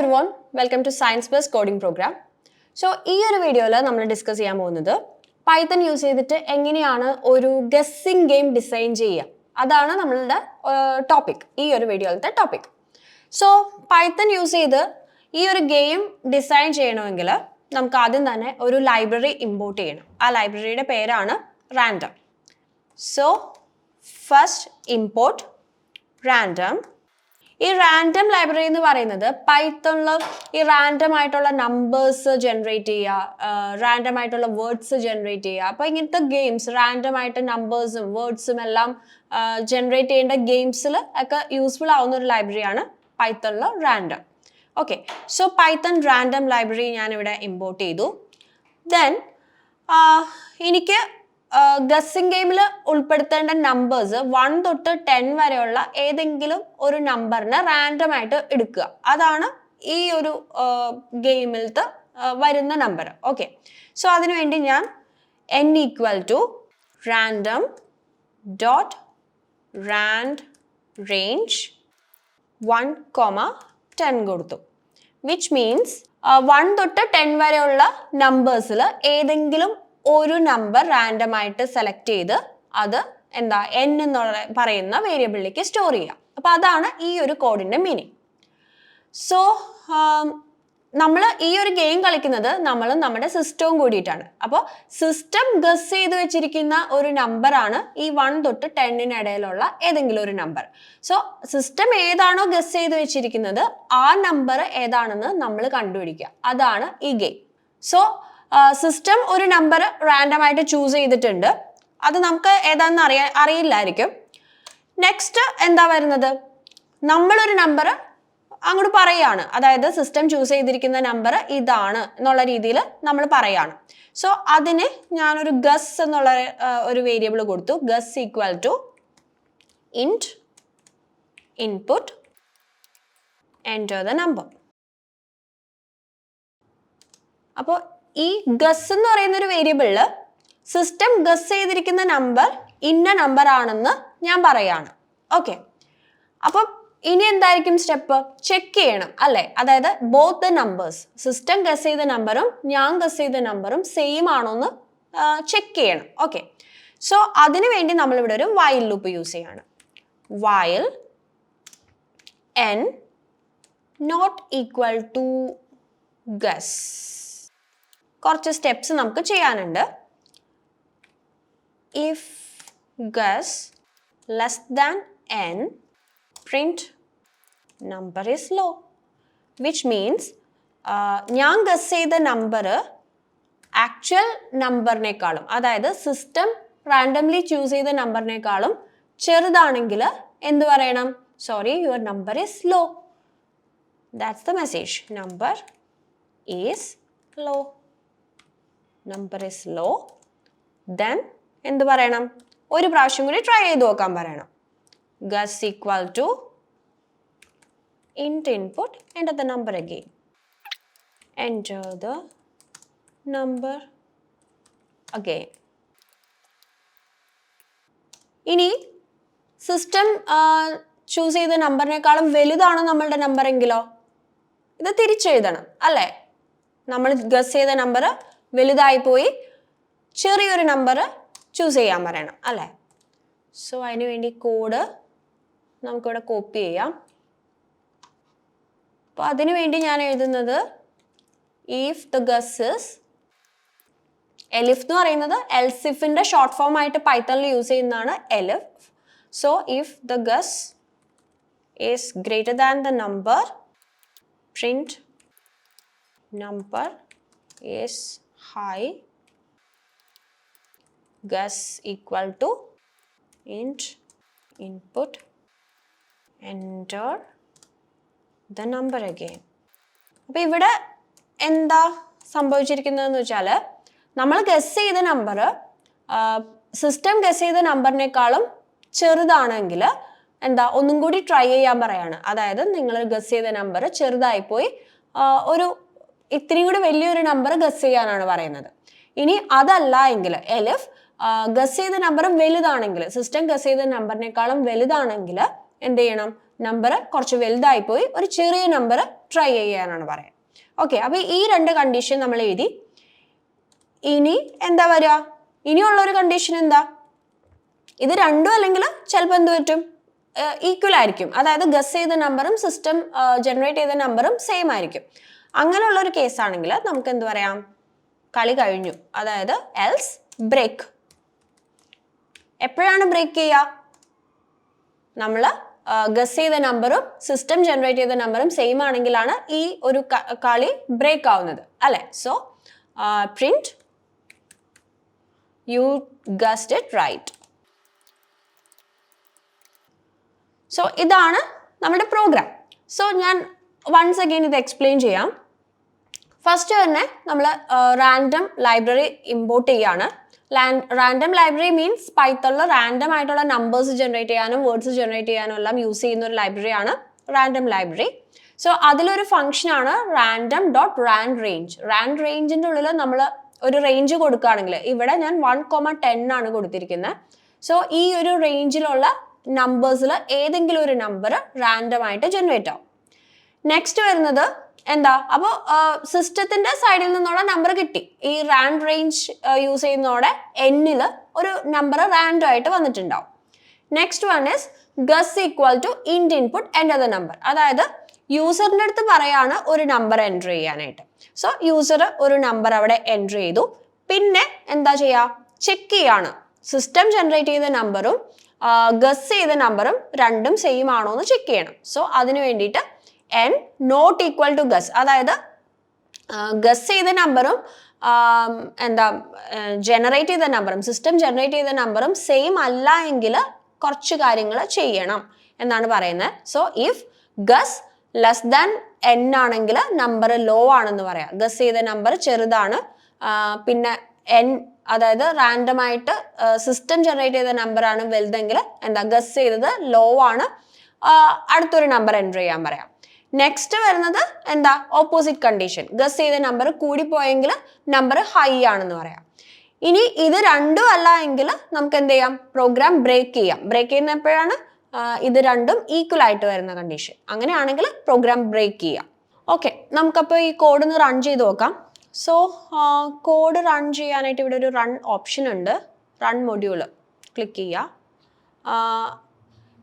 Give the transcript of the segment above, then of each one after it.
Everyone welcome to science plus coding program so ഈ ഒരു വീഡിയോയിൽ നമ്മൾ ഡിസ്കസ് ചെയ്യാൻ പോകുന്നത് പൈത്തൺ യൂസ് ചെയ്തിട്ട് എങ്ങനെയാണ് ഒരു ഗസ്സിംഗ് ഗെയിം ഡിസൈൻ ചെയ്യുക. അതാണ് നമ്മളുടെ ടോപ്പിക് ഈ ഒരു വീഡിയോയിലത്തെ ടോപ്പിക് സോ പൈത്തൺ യൂസ് ചെയ്ത് ഈ ഒരു ഗെയിം ഡിസൈൻ ചെയ്യണമെങ്കിൽ നമുക്ക് ആദ്യം തന്നെ ഒരു ലൈബ്രറി ഇമ്പോർട്ട് ചെയ്യണം. ആ ലൈബ്രറിയുടെ പേരാണ് random so first import random ഈ റാൻഡം ലൈബ്രറി എന്ന് പറയുന്നത് പൈത്തണിൽ ഈ റാൻഡം ആയിട്ടുള്ള നമ്പേഴ്സ് ജനറേറ്റ് ചെയ്യുക റാൻഡം ആയിട്ടുള്ള വേർഡ്സ് ജനറേറ്റ് ചെയ്യുക. അപ്പോൾ ഇങ്ങനത്തെ ഗെയിംസ് റാൻഡം ആയിട്ട് നമ്പേഴ്സും വേർഡ്സും എല്ലാം ജനറേറ്റ് ചെയ്യേണ്ട ഗെയിംസിൽ ഒക്കെ യൂസ്ഫുൾ ആവുന്ന ഒരു ലൈബ്രറിയാണ് പൈത്തണിൽ random okay so python random library ഞാൻ ഇവിടെ ഇമ്പോർട്ട് ചെയ്തു. ദെൻ എനിക്ക് ഗസ്സിംഗ് ഗെയിമിൽ ഉൾപ്പെടുത്തേണ്ട നമ്പേഴ്സ് വൺ തൊട്ട് ടെൻ വരെയുള്ള ഏതെങ്കിലും ഒരു നമ്പറിനെ റാൻഡം ആയിട്ട് എടുക്കുക. അതാണ് ഈ ഒരു ഗെയിമിലത്തെ വരുന്ന നമ്പർ ഓക്കെ സോ അതിനുവേണ്ടി ഞാൻ N equal to random dot rand range one comma ten കൊടുത്തു. വിച്ച് മീൻസ് വൺ തൊട്ട് ടെൻ വരെയുള്ള നമ്പേഴ്സിൽ ഏതെങ്കിലും ഒരു നമ്പർ റാൻഡം ആയിട്ട് സെലക്ട് ചെയ്ത് അത് എന്താ എൻ എന്നുള്ള പറയുന്ന വേരിയബിളിലേക്ക് സ്റ്റോർ ചെയ്യുക. അപ്പോൾ അതാണ് ഈ ഒരു കോഡിന്റെ മീനിങ് സോ നമ്മൾ ഈ ഒരു ഗെയിം കളിക്കുന്നത് നമ്മൾ നമ്മുടെ സിസ്റ്റവും കൂടിയിട്ടാണ്. അപ്പോൾ സിസ്റ്റം ഗസ് ചെയ്ത് വെച്ചിരിക്കുന്ന ഒരു നമ്പറാണ് ഈ വൺ തൊട്ട് ടെന്നിനിടയിലുള്ള ഏതെങ്കിലും ഒരു നമ്പർ സോ സിസ്റ്റം ഏതാണോ ഗസ് ചെയ്ത് വെച്ചിരിക്കുന്നത് ആ നമ്പർ ഏതാണെന്ന് നമ്മൾ കണ്ടുപിടിക്കുക. അതാണ് ഈ ഗെയിം സോ സിസ്റ്റം ഒരു നമ്പർ റാൻഡം ആയിട്ട് ചൂസ് ചെയ്തിട്ടുണ്ട്. അത് നമുക്ക് ഏതാണെന്ന് അറിയാ അറിയില്ലായിരിക്കും. നെക്സ്റ്റ് എന്താ വരുന്നത്? നമ്മളൊരു നമ്പർ അങ്ങോട്ട് പറയാണ്. അതായത് സിസ്റ്റം ചൂസ് ചെയ്തിരിക്കുന്ന നമ്പർ ഇതാണ് എന്നുള്ള രീതിയിൽ നമ്മൾ പറയാണ്. സോ അതിന് ഞാനൊരു ഗസ് എന്നുള്ള ഒരു വേരിയബിൾ കൊടുത്തു. Guess equal to int input enter the number അപ്പോൾ ഈ ഗസ് എന്ന് പറയുന്ന ഒരു വേരിയബിളിൽ സിസ്റ്റം ഗസ് ചെയ്തിരിക്കുന്ന നമ്പർ ഇന്ന നമ്പർ ആണെന്ന് ഞാൻ പറയാണ്. ഓക്കെ അപ്പം ഇനി എന്തായിരിക്കും സ്റ്റെപ്പ് ചെക്ക് ചെയ്യണം അല്ലേ? അതായത് both the numbers system guess ചെയ്ത നമ്പറും ഞാൻ ഗസ് ചെയ്ത നമ്പറും സെയിം ആണോ എന്ന് ചെക്ക് ചെയ്യണം. ഓക്കെ സോ അതിനു വേണ്ടി നമ്മൾ ഇവിടെ ഒരു വയൽ ലൂപ്പ് യൂസ് ചെയ്യാണ്. While n not equal to guess കുറച്ച് സ്റ്റെപ്സ് നമുക്ക് ചെയ്യാനുണ്ട്. If guess less than n print number is low which means ഞാൻ ഗസ് ചെയ്ത നമ്പർ ആക്ച്വൽ നമ്പറിനേക്കാളും അതായത് സിസ്റ്റം റാൻഡംലി ചൂസ് ചെയ്ത നമ്പറിനേക്കാളും ചെറുതാണെങ്കിൽ എന്ത് പറയണം? Sorry your number is low that's the message number is low number is low then എന്ത് പറയണം? ഒരു പ്രാവശ്യം കൂടി ട്രൈ ചെയ്ത് നോക്കാൻ പറയണം. Guess equal to int input enter the number again enter the number again ഇനി സിസ്റ്റം ചൂസ് ചെയ്ത നമ്പറിനേക്കാളും വലുതാണോ നമ്മളുടെ നമ്പർ എങ്കിലോ? ഇത് തിരിച്ചെഴുതണം അല്ലേ? നമ്മൾ ഗസ് ചെയ്ത നമ്പർ വലുതായി പോയി ചെറിയൊരു നമ്പർ ചൂസ് ചെയ്യാൻ പറയണം അല്ലേ? സോ അതിന് വേണ്ടി കോഡ് നമുക്കിവിടെ കോപ്പി ചെയ്യാം. അപ്പോൾ അതിനു വേണ്ടി ഞാൻ എഴുതുന്നത് ഇഫ് ദ ഗസ്സസ് എലിഫ് എന്ന് പറയുന്നത് എൽസിഫിന്റെ ഷോർട്ട് ഫോം ആയിട്ട് പൈത്തണിൽ യൂസ് ചെയ്യുന്നതാണ് elif so if the guess is greater than the number print number is high gas equal to int input enter the number again. അപ്പോൾ ഇവിടെ എന്താ സംഭവിച്ചിരിക്കുന്നതെന്ന് വെച്ചാൽ നമ്മൾ ഗസ് ചെയ്ത നമ്പർ സിസ്റ്റം ഗസ് ചെയ്ത നമ്പറിനേക്കാളും ചെറുതാണെങ്കിൽ എന്താ ഒന്നും കൂടി ട്രൈ ചെയ്യാൻ പറയാണ്. അതായത് നിങ്ങൾ ഗസ് ചെയ്ത നമ്പർ ചെറുതായിപ്പോയി ഒരു ഇത്തിരി കൂടി വലിയൊരു നമ്പർ ഗസ് ചെയ്യാനാണ് പറയുന്നത്. ഇനി അതല്ല എങ്കിൽ എലിഫ് ഗസ് ചെയ്ത നമ്പർ വലുതാണെങ്കിൽ സിസ്റ്റം ഗസ് ചെയ്ത നമ്പറിനേക്കാളും വലുതാണെങ്കിൽ എന്ത് ചെയ്യണം? നമ്പർ കുറച്ച് വലുതായി പോയി ഒരു ചെറിയ നമ്പർ ട്രൈ ചെയ്യാനാണ് പറയാം ഓക്കെ അപ്പൊ ഈ രണ്ട് കണ്ടീഷൻ നമ്മൾ എഴുതി. ഇനി എന്താ വരിക? ഇനിയുള്ള ഒരു കണ്ടീഷൻ എന്താ? ഇത് രണ്ടും അല്ലെങ്കിൽ ചിലപ്പോൾ എന്ത് പറ്റും? ഈക്വൽ ആയിരിക്കും. അതായത് ഗസ് ചെയ്ത നമ്പറും സിസ്റ്റം ജനറേറ്റ് ചെയ്ത നമ്പറും സെയിം ആയിരിക്കും. അങ്ങനെയുള്ള ഒരു കേസാണെങ്കിൽ നമുക്ക് എന്ത് പറയാം? കളി കഴിഞ്ഞു. അതായത് എൽസ് ബ്രേക്ക് എപ്പോഴാണ് ബ്രേക്ക് ചെയ്യുക? നമ്മൾ ഗസ് ചെയ്ത നമ്പറും സിസ്റ്റം ജനറേറ്റ് ചെയ്ത നമ്പറും സെയിം ആണെങ്കിലാണ് ഈ ഒരു കളി ബ്രേക്ക് ആവുന്നത്. അല്ലെ? So print you guessed it right so ഇതാണ് നമ്മുടെ പ്രോഗ്രാം സോ ഞാൻ വൺസ് അഗെയിൻ ഇത് എക്സ്പ്ലെയിൻ ചെയ്യാം. ഫസ്റ്റ് തന്നെ നമ്മൾ റാൻഡം ലൈബ്രറി ഇമ്പോർട്ട് ചെയ്യാണ്. റാൻഡം ലൈബ്രറി മീൻസ് പൈത്തണിൽ റാൻഡം ആയിട്ടുള്ള നമ്പേഴ്സ് ജനറേറ്റ് ചെയ്യാനും വേർഡ്സ് ജനറേറ്റ് ചെയ്യാനും എല്ലാം യൂസ് ചെയ്യുന്ന ഒരു ലൈബ്രറിയാണ് റാൻഡം ലൈബ്രറി സോ അതിലൊരു ഫംഗ്ഷനാണ് random dot rand range rand റേഞ്ചിന്റെ ഉള്ളിൽ നമ്മൾ ഒരു റേഞ്ച് കൊടുക്കുകയാണെങ്കിൽ ഇവിടെ ഞാൻ വൺ കോമ ടെൻ ആണ് കൊടുത്തിരിക്കുന്നത് സോ ഈ ഒരു റേഞ്ചിലുള്ള നമ്പേഴ്സിൽ ഏതെങ്കിലും ഒരു നമ്പർ റാൻഡം ആയിട്ട് ജനറേറ്റ് ആവും. നെക്സ്റ്റ് വരുന്നത് എന്താ? അപ്പോൾ സിസ്റ്റത്തിന്റെ സൈഡിൽ നിന്നുള്ള നമ്പർ കിട്ടി. ഈ റാൻഡ് റേഞ്ച് യൂസ് ചെയ്യുന്നതോടെ എന്നിൽ ഒരു നമ്പർ റാൻഡം ആയിട്ട് വന്നിട്ടുണ്ടാവും. Next one is guess equal to int input enter the number അതായത് യൂസറിന്റെ അടുത്ത് പറയാണ് ഒരു നമ്പർ എന്റർ ചെയ്യാനായിട്ട്. സോ യൂസർ ഒരു നമ്പർ അവിടെ എന്റർ ചെയ്തു. പിന്നെ എന്താ ചെയ്യുക ചെക്ക് ചെയ്യാണ്. സിസ്റ്റം ജനറേറ്റ് ചെയ്ത നമ്പറും ഗസ് ചെയ്ത നമ്പറും രണ്ടും സെയിം ആണോ എന്ന് ചെക്ക് ചെയ്യണം. സോ അതിന് വേണ്ടിയിട്ട് n not equal to guess അതായത് ഗസ് ചെയ്ത നമ്പറും എന്താ ജനറേറ്റ് ചെയ്ത നമ്പറും സിസ്റ്റം ജനറേറ്റ് ചെയ്ത നമ്പറും സെയിം അല്ല എങ്കിൽ കുറച്ച് കാര്യങ്ങൾ ചെയ്യണം എന്നാണ് പറയുന്നത്. So if guess less than n ആണെങ്കിൽ നമ്പർ ലോ ആണെന്ന് പറയാം. ഗസ് ചെയ്ത നമ്പർ ചെറുതാണ് പിന്നെ എൻ അതായത് റാൻഡം ആയിട്ട് സിസ്റ്റം ജനറേറ്റ് ചെയ്ത നമ്പറാണ് വലുതെങ്കിൽ എന്താ ഗസ് ചെയ്തത് ലോ ആണ്. അടുത്തൊരു നമ്പർ എന്റർ ചെയ്യാൻ പറയാം. നെക്സ്റ്റ് വരുന്നത് എന്താ? ഓപ്പോസിറ്റ് കണ്ടീഷൻ ഗസ് ചെയ്ത നമ്പർ കൂടിപ്പോയെങ്കിൽ നമ്പർ ഹൈ ആണെന്ന് പറയാം. ഇനി ഇത് രണ്ടും അല്ല എങ്കിൽ നമുക്ക് എന്ത് ചെയ്യാം? പ്രോഗ്രാം ബ്രേക്ക് ചെയ്യാം. ബ്രേക്ക് ചെയ്യുന്ന എപ്പോഴാണ്? ഇത് രണ്ടും ഈക്വൽ ആയിട്ട് വരുന്ന കണ്ടീഷൻ അങ്ങനെയാണെങ്കിൽ പ്രോഗ്രാം ബ്രേക്ക് ചെയ്യാം. ഓക്കെ നമുക്കപ്പോൾ ഈ കോഡ് ഒന്ന് റൺ ചെയ്ത് നോക്കാം. സോ കോഡ് റൺ ചെയ്യാനായിട്ട് ഇവിടെ ഒരു റൺ ഓപ്ഷൻ ഉണ്ട്. റൺ മൊഡ്യൂൾ ക്ലിക്ക് ചെയ്യുക.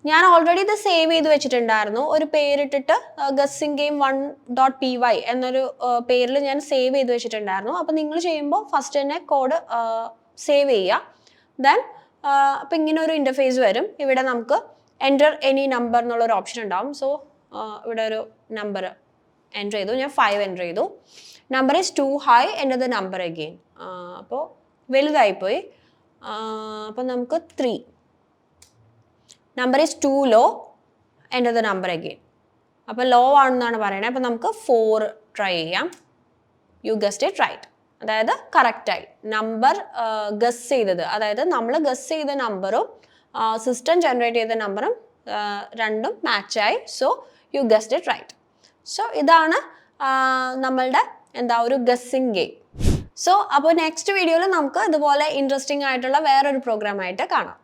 ഞാൻ ഓൾറെഡി ഇത് സേവ് ചെയ്ത് വെച്ചിട്ടുണ്ടായിരുന്നു. ഒരു പേരിട്ടിട്ട് guessing game one dot P Y എന്നൊരു പേരിൽ ഞാൻ സേവ് ചെയ്ത് വെച്ചിട്ടുണ്ടായിരുന്നു. അപ്പോൾ നിങ്ങൾ ചെയ്യുമ്പോൾ ഫസ്റ്റ് തന്നെ കോഡ് സേവ് ചെയ്യുക. ദെൻ അപ്പോൾ ഇങ്ങനെ ഒരു ഇന്റർഫേസ് വരും. ഇവിടെ നമുക്ക് എന്റർ എനി നമ്പർ എന്നുള്ളൊരു ഓപ്ഷൻ ഉണ്ടാവും. സോ ഇവിടെ ഒരു നമ്പർ എന്റർ ചെയ്തു. ഞാൻ ഫൈവ് എന്റർ ചെയ്തു. Number is too high enter the number again അപ്പോൾ വലുതായിപ്പോയി. അപ്പോൾ നമുക്ക് three number is too low enter the number again അപ്പോൾ ലോ ആണെന്നാണ് പറയുന്നത് അപ്പോൾ നമുക്ക് ഫോർ ട്രൈ ചെയ്യാം. യു ഗസ്റ്റ് ഇറ്റ് റൈറ്റ് അതായത് കറക്റ്റായി നമ്പർ ഗസ് ചെയ്തത്. അതായത് നമ്മൾ ഗസ് ചെയ്ത നമ്പറും സിസ്റ്റം ജനറേറ്റ് ചെയ്ത നമ്പറും രണ്ടും മാച്ചായി so you guessed it right so ഇതാണ് നമ്മളുടെ എന്താ ഒരു ഗസ്സിങ് ഗെയിം സോ അപ്പോൾ നെക്സ്റ്റ് വീഡിയോയിൽ നമുക്ക് ഇതുപോലെ ഇൻട്രസ്റ്റിംഗ് ആയിട്ടുള്ള വേറൊരു പ്രോഗ്രാം ആയിട്ട് കാണാം.